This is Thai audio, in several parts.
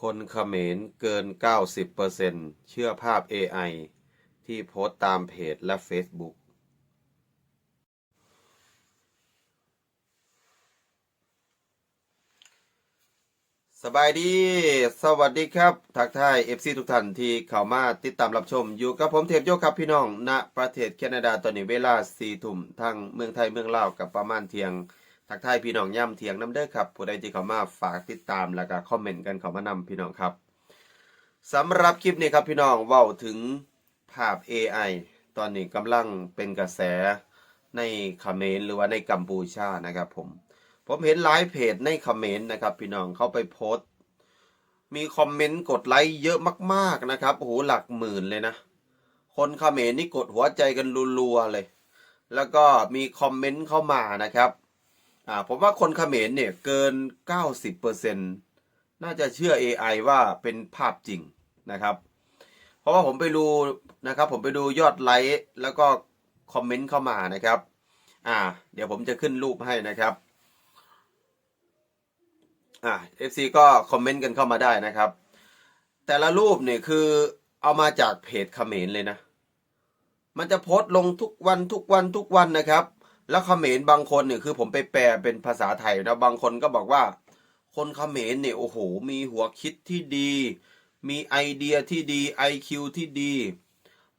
คนเขมรเกิน 90%เชื่อภาพ AI ที่โพสต์ตามเพจและ Facebook สบายดี สวัสดีครับทักทาย FC ทุกท่านที่เข้ามาติดตามรับชม อยู่กับผมเทพโยครับพี่น้องณประเทศแคนาดาตอนนี้เวลา4ทุ่มทางเมืองไทยเมืองลาวกับประมาณเที่ยง ทักทายพี่น้องย่ำเทียงน้ำเด้อครับผู้ใดที่เข้ามาฝากติดตามแล้วก็คอมเมนต์กันเข้ามานำพี่น้องครับสำหรับคลิปนี้ครับพี่น้องเว้าถึงภาพ AI ตอนนี้กำลังเป็นกระแสในเขมรหรือว่าในกัมพูชานะครับผม ผมเห็นหลายเพจในคอมเมนต์นะครับ พี่น้องเขาไปโพสต์ มีคอมเมนต์กดไลค์เยอะมากๆนะครับโอ้โหหลักหมื่นเลยนะ คนเขมรนี่กดหัวใจกันรัวๆเลย แล้วก็มีคอมเมนต์เข้ามานะครับ อ่าผมว่าคนเขมรเนี่ยเกิน 90%น่าจะเชื่อ AI ว่าเป็นภาพจริงนะครับ เพราะว่าผมไปดูนะครับ ผมไปดูยอดไลค์แล้วก็คอมเมนต์เข้ามานะครับ อ่า เดี๋ยวผมจะขึ้นรูปให้นะครับ อ่า FC ก็คอมเมนต์กันเข้ามาได้นะครับ แต่ละรูปเนี่ยคือเอามาจากเพจเขมรเลยนะ มันจะโพสต์ลงทุกวันทุกวันทุกวันนะครับ แล้วเขมรบางคนเนี่ยคือผมไปแปลเป็นภาษาไทยนะบางคนก็บอกว่า คนเขมรเนี่ยโอ้โห มีหัวคิดที่ดี มีไอเดียที่ดี IQ ที่ดี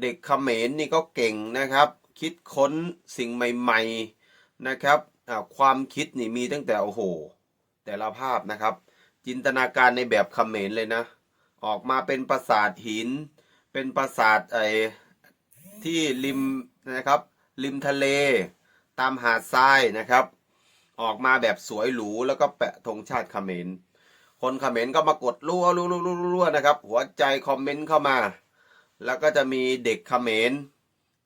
เด็กเขมรนี่ก็เก่งนะครับ คิดค้นสิ่งใหม่ๆนะครับความคิดนี่มีตั้งแต่โอ้โห แต่ละภาพนะครับ จินตนาการในแบบเขมรเลยนะ ออกมาเป็นปราสาทหิน เป็นปราสาทไอที่ริมนะครับ ริมทะเล ตามหาดทรายนะครับ ออกมาแบบสวยหรูแล้วก็แปะธงชาติเขมรคนเขมรก็มากดรัวรัวรัวรัวรัวนะครับ หัวใจคอมเมนต์เข้ามา แล้วก็จะมีเด็กเขมร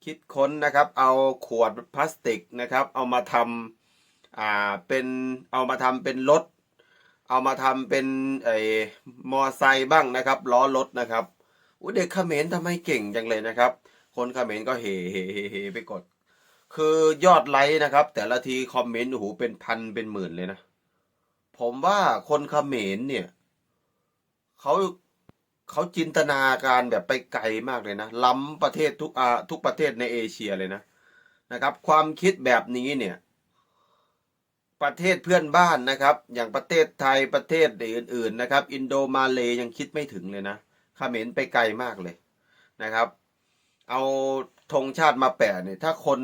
คิดค้นนะครับ เอาขวดพลาสติกนะครับ เอามาทำอ่าเป็นเอามาทำเป็นรถ เอามาทำเป็นไอ้มอไซค์บ้างนะครับล้อรถนะครับอุ้ยเด็กเขมรทำไมเก่งจังเลยนะครับ คนเขมรก็เฮเฮเฮเฮไปกด คือยอดไลค์นะครับ แต่ละทีคอมเมนต์โอ้โหเป็นพันเป็นหมื่นเลยนะ ผมว่าคนเขมรเนี่ยเขาเขาจินตนาการแบบไปไกลมากเลยนะ ล้ำประเทศทุกอาทุกประเทศในเอเชียเลยนะนะครับ ความคิดแบบนี้เนี่ย ประเทศเพื่อนบ้านนะครับ อย่างประเทศไทยประเทศอื่น ๆ นะครับ อินโดมาเลย์ยังคิดไม่ถึงเลยนะเขมรไปไกลมากเลยนะครับ เอาธงชาติมาแปะเนี่ยถ้าคน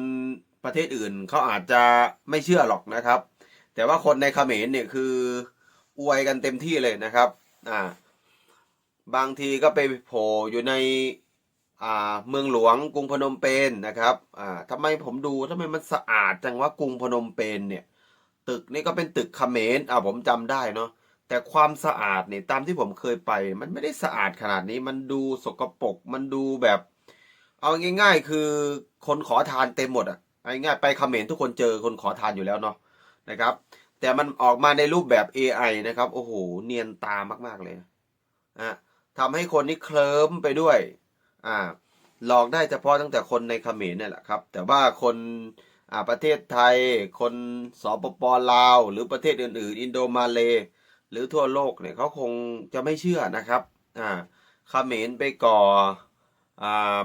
ประเทศอื่นเขาอาจจะไม่เชื่อหรอกนะครับ แต่ว่าคนในเขมรเนี่ยคืออวยกันเต็มที่เลยนะครับอ่าบางทีก็ไปโผล่อยู่ในอ่าเมืองหลวงกรุงพนมเปญนะครับอ่าทำไมผมดูทำไมมันสะอาดจังว่ากรุงพนมเปญเนี่ย ตึกนี่ก็เป็นตึกเขมรอ่าผมจำได้เนาะแต่ความสะอาดเนี่ยตามที่ผมเคยไป มันไม่ได้สะอาดขนาดนี้มันดูสกปรกมันดูแบบ เอาง่าย ๆ คือคนขอทานเต็มหมดอะเอาง่ายๆไปคอมเขมรทุกคนเจอคนขอทานอยู่แล้วเนาะนะครับ แต่มันออกมาในรูปแบบ AI นะครับโอ้โหเนียนตามากๆเลยนะอะทำให้คนนี่เคลิ้มไปด้วยอ่าหลอกได้เฉพาะตั้งแต่คนในเขมรเนี่ยแหละครับ แต่ว่าคนอ่าประเทศไทย คนสปปลาว หรือประเทศอื่นๆ อินโดมาเลย์หรือทั่วโลกเนี่ยเขาคงจะไม่เชื่อนะครับอ่าเขมรไปก่ออ่า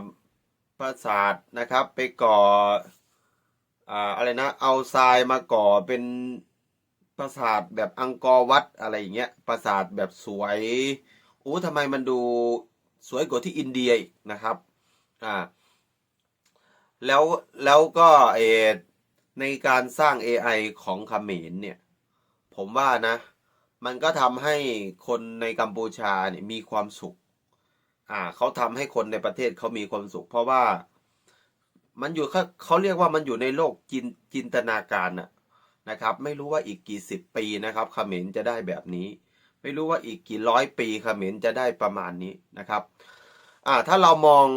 ปราสาทนะครับ ไปก่ออ่าอะไรนะ เอาทรายมาก่อเป็นปราสาทแบบอังกอร์วัดอะไรอย่างเงี้ยปราสาทแบบสวยอู้ทำไมมันดูสวยกว่าที่อินเดียนะครับอ่าแล้วแล้วก็เอในการสร้าง AI ของเขมรเนี่ย ผมว่านะ มันก็ทำให้คนในกัมพูชาเนี่ยมีความสุข อ่าเขาทำให้คนในประเทศเขามีความสุข เพราะว่ามันอยู่เขาเขาเรียกว่ามันอยู่ในโลกจินจินตนาการน่ะนะครับ ไม่รู้ว่าอีกกี่สิบปีนะครับเขมรจะได้แบบนี้ ไม่รู้ว่าอีกกี่ร้อยปีเขมรจะได้ประมาณนี้นะครับอ่าถ้าเรามอง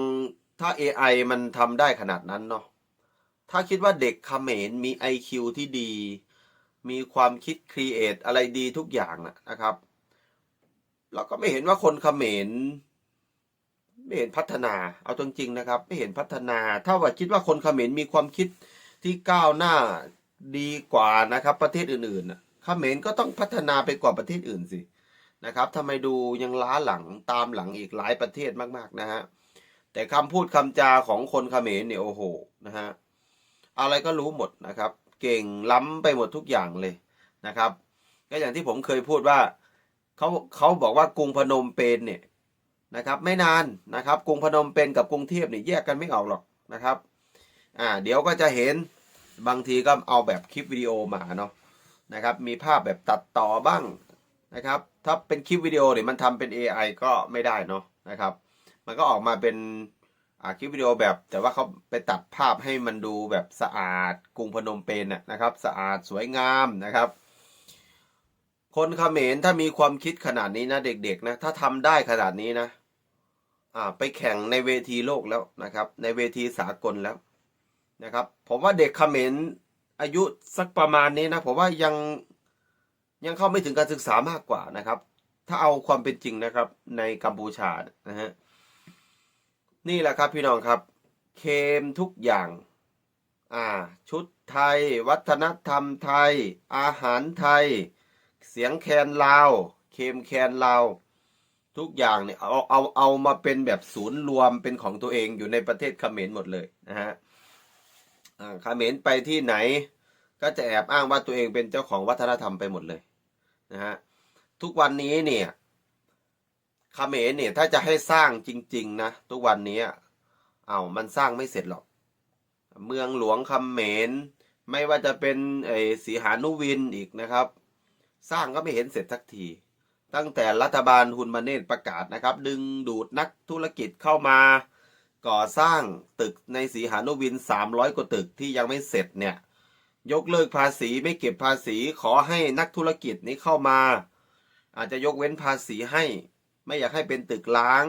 ถ้า AI มันทำได้ขนาดนั้นเนาะถ้าคิดว่าเด็กเขมรมี IQ ที่ดี มีความคิดครีเอทอะไรดีทุกอย่างนะนะครับ เราก็ไม่เห็นว่าคนเขมร ไม่เห็นพัฒนา เอาจริงๆนะครับ ไม่เห็นพัฒนา ถ้าว่าคิดว่าคนเขมรมีความคิดที่ก้าวหน้าดีกว่านะครับ ประเทศอื่นๆเขมรก็ต้องพัฒนาไปกว่าประเทศอื่นสินะครับทำไมดูยังล้าหลังตามหลังอีกหลายประเทศมาก ๆนะฮะแต่คำพูดคำจาของคนเขมรเนี่ยโอ้โหนะฮะอะไรก็รู้หมดนะครับ เก่งล้ำไปหมดทุกอย่างเลยนะครับ ก็อย่างที่ผมเคยพูดว่าเขาเขาบอกว่ากรุงพนมเปญเนี่ย นะครับไม่นานนะครับกรุงพนมเปญกับกรุงเทพเนี่ยแยกกันไม่ออกหรอกนะครับอ่าเดี๋ยวก็จะเห็นบางทีก็เอาแบบคลิปวิดีโอมาเนาะนะครับมีภาพแบบตัดต่อบ้างนะครับถ้าเป็นคลิปวิดีโอเนี่ยมันทำเป็น AI ก็ไม่ได้เนาะนะครับ มันก็ออกมาเป็นอ่าคลิปวิดีโอแบบ แต่ว่าเขาไปตัดภาพให้มันดูแบบสะอาดกรุงพนมเปญน่ะนะครับ สะอาดสวยงามนะครับ คนเขมรถ้ามีความคิดขนาดนี้นะเด็กๆนะถ้าทำได้ขนาดนี้นะ ไปแข่งในเวทีโลกแล้วนะครับ ในเวทีสากลแล้วนะครับ ผมว่าเด็กเขมรอายุสักประมาณนี้นะผมว่ายังยังเข้าไม่ถึงการศึกษามากกว่านะครับ ถ้าเอาความเป็นจริงนะครับ ในกัมพูชานะฮะนี่แหละครับพี่น้องครับ เคมทุกอย่างอ่าชุดไทย วัฒนธรรมไทย อาหารไทย เสียงแคนลาว เคมแคนลาว ทุกอย่างเนี่ยเอาเอาเอามาเป็นแบบศูนย์รวมเป็นของตัวเองอยู่ในประเทศเขมรหมดเลยนะฮะอ่าเขมรไปที่ไหน ก็จะแอบอ้างว่าตัวเองเป็นเจ้าของวัฒนธรรมไปหมดเลยนะฮะทุกวันนี้เนี่ยเขมรเนี่ยถ้าจะให้สร้างจริง ๆนะทุกวันนี้เอามันสร้างไม่เสร็จหรอก เมืองหลวงเขมรไม่ว่าจะเป็นไอ้สีหานุวินอีกนะครับ สร้างก็ไม่เห็นเสร็จสักที ตั้งแต่รัฐบาลฮุนมาเนตประกาศนะครับ ดึงดูดนักธุรกิจเข้ามา ก่อสร้างตึกในสีหานุวิน 300 กว่าตึกที่ยังไม่เสร็จเนี่ย ยกเลิกภาษีไม่เก็บภาษีขอให้นักธุรกิจนี้เข้ามา อาจจะยกเว้นภาษีให้ ไม่อยากให้เป็นตึกล้าง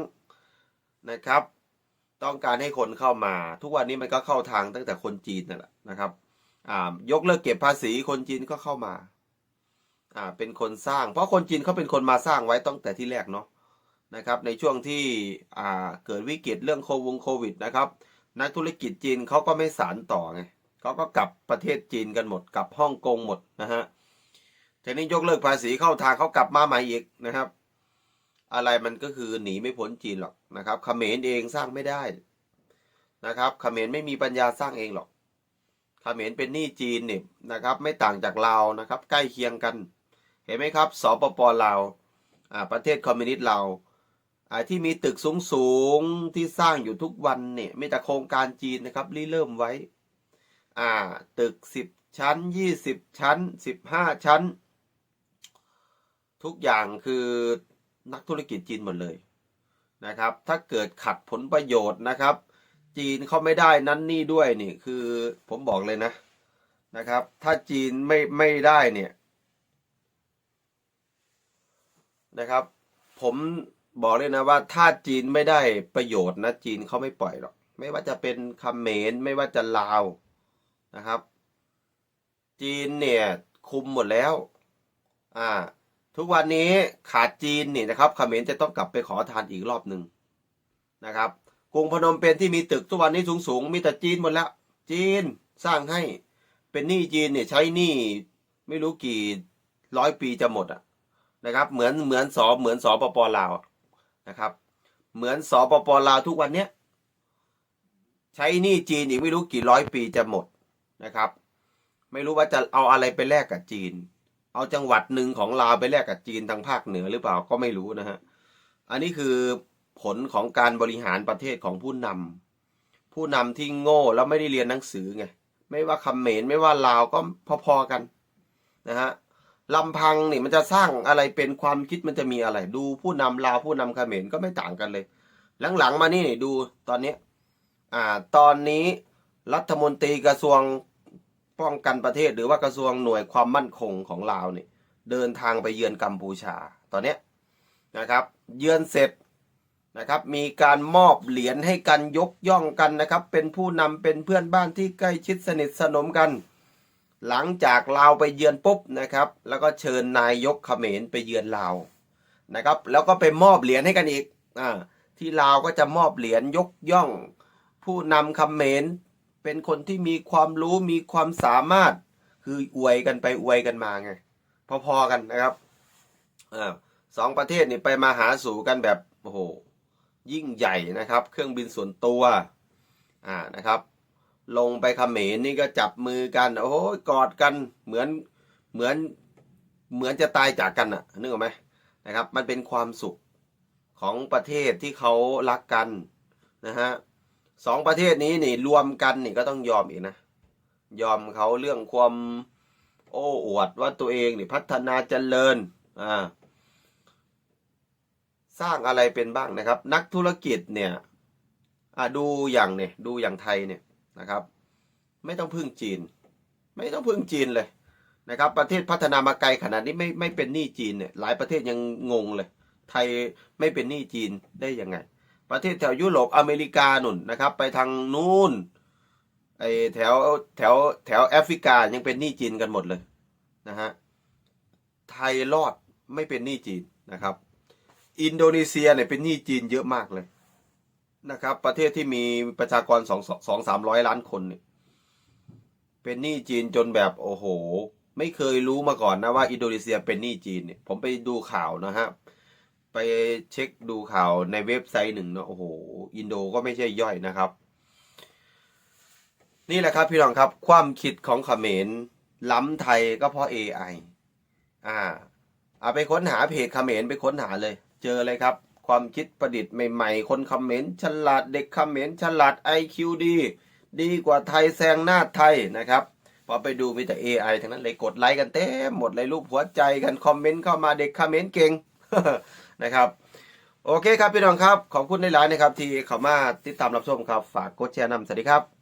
นะครับ ต้องการให้คนเข้ามา ทุกวันนี้มันก็เข้าทางตั้งแต่คนจีนนั่นแหละนะครับยกเลิกเก็บภาษีคนจีนก็เข้ามา อ่าเป็นคนสร้าง เพราะคนจีนเขาเป็นคนมาสร้างไว้ตั้งแต่ที่แรกเนาะนะครับในช่วงที่อ่าเกิดวิกฤตเรื่องโควงโควิดนะครับนักธุรกิจจีนเขาก็ไม่สานต่อไงเขาก็กลับประเทศจีนกันหมดกลับฮ่องกงหมดนะฮะทีนี้ยกเลิกภาษีเข้าทางเขากลับมาใหม่อีกนะครับ อะไรมันก็คือหนีไม่พ้นจีนหรอกนะครับเขมรเองสร้างไม่ได้นะครับเขมรไม่มีปัญญาสร้างเองหรอกเขมรเป็นหนี้จีนเนี่ยนะครับ ไม่ต่างจากลาวนะครับ ใกล้เคียงกัน เห็นไหมครับสปปลาวประเทศคอมมิวนิสต์ลาวอ่าที่มีตึกสูงสูงที่สร้างอยู่ทุกวันเนี่ยไม่แต่โครงการจีนนะครับริเริ่มไว้อ่าตึกสิบชั้นยี่สิบชั้นสิบห้าชั้น ทุกอย่างคือนักธุรกิจจีนหมดเลยนะครับ ถ้าเกิดขัดผลประโยชน์นะครับ จีนเขาไม่ได้นั้นนี่ด้วยนี่คือผมบอกเลยนะนะครับ ถ้าจีนไม่ไม่ได้เนี่ย นะครับ ผมบอกเลยนะว่าถ้าจีนไม่ได้ประโยชน์นะจีนเขาไม่ปล่อยหรอกไม่ว่าจะเป็นคเขมรไม่ว่าจะลาวนะครับ จีนเนี่ยคุมหมดแล้วอ่าทุกวันนี้ขาดจีนนี่นะครับเขมรจะต้องกลับไปขอทานอีกรอบหนึ่งนะครับกรุงพนมเปญที่มีตึกทุกวันนี้สูงสูงๆมีแต่จีนหมดแล้ว จีนสร้างให้เป็นหนี้จีนเนี่ยใช้หนี้ไม่รู้กี่ร้อยปีจะหมดอะ นะครับเหมือนเหมือนสอเหมือนสอปปลาวนะครับ เหมือนสอปปลาวทุกวันเนี้ยใช้หนี้จีนอีกไม่รู้กี่ร้อยปีจะหมดนะครับ ไม่รู้ว่าจะเอาอะไรไปแลกกับจีน เอาจังหวัดหนึ่งของลาวไปแลกกับจีนทางภาคเหนือหรือเปล่าก็ไม่รู้นะฮะอันนี้คือผลของการบริหารประเทศของผู้นำผู้นำที่โง่แล้วไม่ได้เรียนหนังสือไงไม่ว่าคำเขมรไม่ว่าลาวก็พอๆกันนะฮะ ลำพังนี่มันจะสร้างอะไรเป็นความคิดมันจะมีอะไร ดูผู้นำลาวผู้นำเขมรก็ไม่ต่างกันเลย หลังๆมานี่นี่ดูตอนนี้อ่าตอนนี้รัฐมนตรีกระทรวงป้องกันประเทศ หรือว่ากระทรวงหน่วยความมั่นคงของลาวนี่เดินทางไปเยือนกัมพูชา ตอนนี้นะครับ เยือนเสร็จนะครับ มีการมอบเหรียญให้กันยกย่องกันนะครับ เป็นผู้นำเป็นเพื่อนบ้านที่ใกล้ชิดสนิทสนมกัน หลังจากลาวไปเยือนปุ๊บนะครับ แล้วก็เชิญนายกเขมรไปเยือนลาวนะครับ แล้วก็ไปมอบเหรียญให้กันอีกอ่าที่ลาวก็จะมอบเหรียญยกย่อง ผู้นำเขมรเป็นคนที่มีความรู้มีความสามารถ คืออวยกันไปอวยกันมาไงพอๆกันนะครับอ่าสองประเทศนี่ไปมาหาสู่กันแบบโอ้โหยิ่งใหญ่นะครับ เครื่องบินส่วนตัวอ่านะครับ ลงไปเขมรนี่ก็จับมือกัน โอ้โหกอดกันเหมือนเหมือนเหมือนจะตายจากกันอะนึกออกไหมนะครับ มันเป็นความสุขของประเทศที่เขารักกันนะฮะสองประเทศนี้นี่รวมกันนี่ก็ต้องยอมอีกนะ ยอมเขาเรื่องความโอ้อวดว่าตัวเองนี่พัฒนาเจริญอ่าสร้างอะไรเป็นบ้างนะครับ นักธุรกิจเนี่ยอ่าดูอย่างเนี่ยดูอย่างไทยเนี่ย นะครับ ไม่ต้องพึ่งจีน ไม่ต้องพึ่งจีนเลยนะครับ ประเทศพัฒนามาไกลขนาดนี้ไม่ไม่เป็นหนี้จีนเนี่ยหลายประเทศยังงงเลย ไทยไม่เป็นหนี้จีนได้ยังไง ประเทศแถวยุโรปอเมริกาหนุนนะครับ ไปทางนู้นไอแถวแถวแถวแอฟริกายังเป็นหนี้จีนกันหมดเลยนะฮะไทยรอดไม่เป็นหนี้จีนนะครับ อินโดนีเซียเนี่ยเป็นหนี้จีนเยอะมากเลย นะครับ ประเทศที่มีประชากรสองสองสามร้อยล้านคนเนี่ยเป็นหนี้จีนจนแบบโอ้โห ไม่เคยรู้มาก่อนนะว่าอินโดนีเซียเป็นหนี้จีนเนี่ยผมไปดูข่าวนะฮะไปเช็คดูข่าวในเว็บไซต์หนึ่งนะโอ้โห อินโดก็ไม่ใช่ย่อยนะครับ นี่แหละครับพี่น้องครับ ความคิดของเขมรล้ำไทยก็เพราะ AI อ่าเอาไปค้นหาเพจเขมรไปค้นหาเลย เจอเลยครับ ความคิดประดิษฐ์ใหม่ๆ คนเขมรฉลาดเด็กเขมรฉลาด IQ ดี ดีกว่าไทยแซงหน้าไทยนะครับพอไปดูมีแต่ AI ทั้งนั้นเลยกดไลค์กันเต็มหมดเลยรูปหัวใจกันคอมเมนต์เข้ามาเด็กเขมรเก่งนะครับโอเคครับพี่น้องครับ ขอบคุณในหลายนะครับ ที่เข้ามาติดตามรับชมครับ ฝากกดแชร์นำสวัสดีครับ